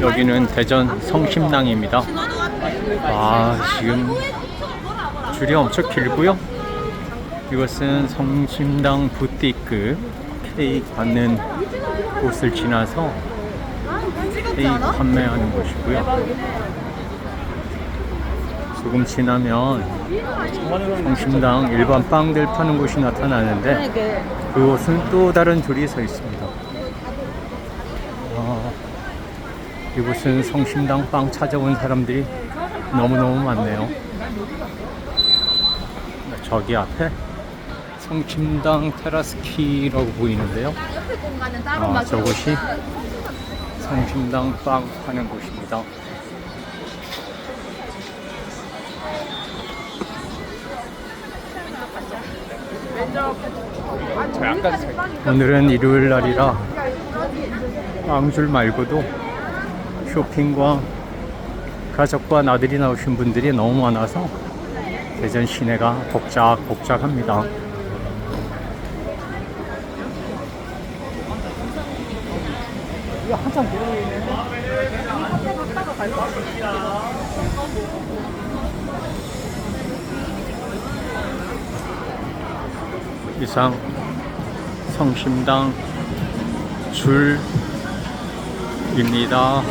여기는 대전 성심당입니다. 아, 지금 줄이 엄청 길고요. 이것은 성심당 부티크 케이크 받는 곳을 지나서 케이크 판매하는 곳이고요. 조금 지나면 성심당 일반 빵들 파는 곳이 나타나는데 그곳은 또 다른 줄이 서 있습니다. 아, 이곳은 성심당 빵 찾아온 사람들이 너무너무 많네요. 저기 앞에 성심당 테라스키라고 보이는데요. 아, 저곳이 성심당 빵 파는 곳입니다. 오늘은 일요일 날이라 빵줄 말고도 쇼핑과 가족과 나들이 나오신 분들이 너무 많아서 대전 시내가 복작복작합니다. 이상 성심당 줄입니다.